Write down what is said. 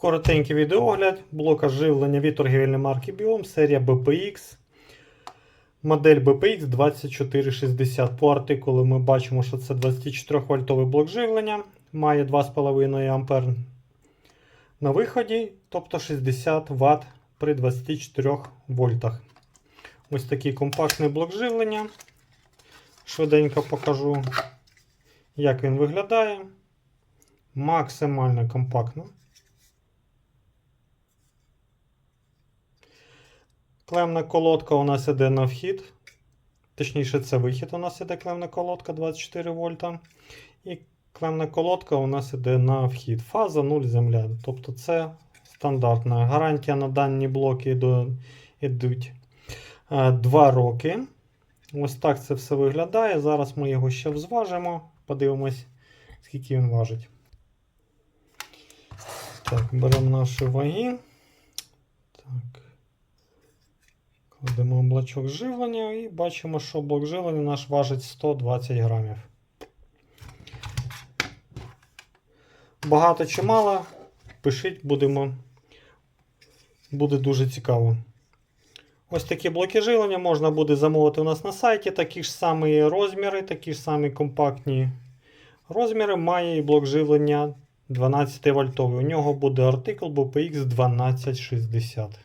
Коротенький відеогляд блока живлення від торгівельної марки Biom, серія BPX. Модель BPX 2460. По артикулу ми бачимо, що це 24 вольтовий блок живлення. Має 2,5 А на виході, тобто 60 Вт при 24 вольтах. Ось такий компактний блок живлення. Швиденько покажу, як він виглядає. Максимально компактно. Клемна колодка у нас іде на вхід. Точніше, це вихід у нас іде клемна колодка 24 вольта. І клемна колодка у нас іде на вхід. Фаза 0 земля. Тобто це стандартна. Гарантія на дані блоки йдуть 2 роки. Ось так це все виглядає. Зараз ми його ще взважимо. Подивимось, скільки він важить. Так, беремо наші ваги. Кладемо облачок живлення і бачимо, що блок живлення наш важить 120 грамів. Багато чи мало, пишіть, будемо. Буде дуже цікаво. Ось такі блоки живлення можна буде замовити у нас на сайті. Такі ж самі розміри, такі ж самі компактні розміри має і блок живлення 12 вольтовий. У нього буде артикул BPX 1260.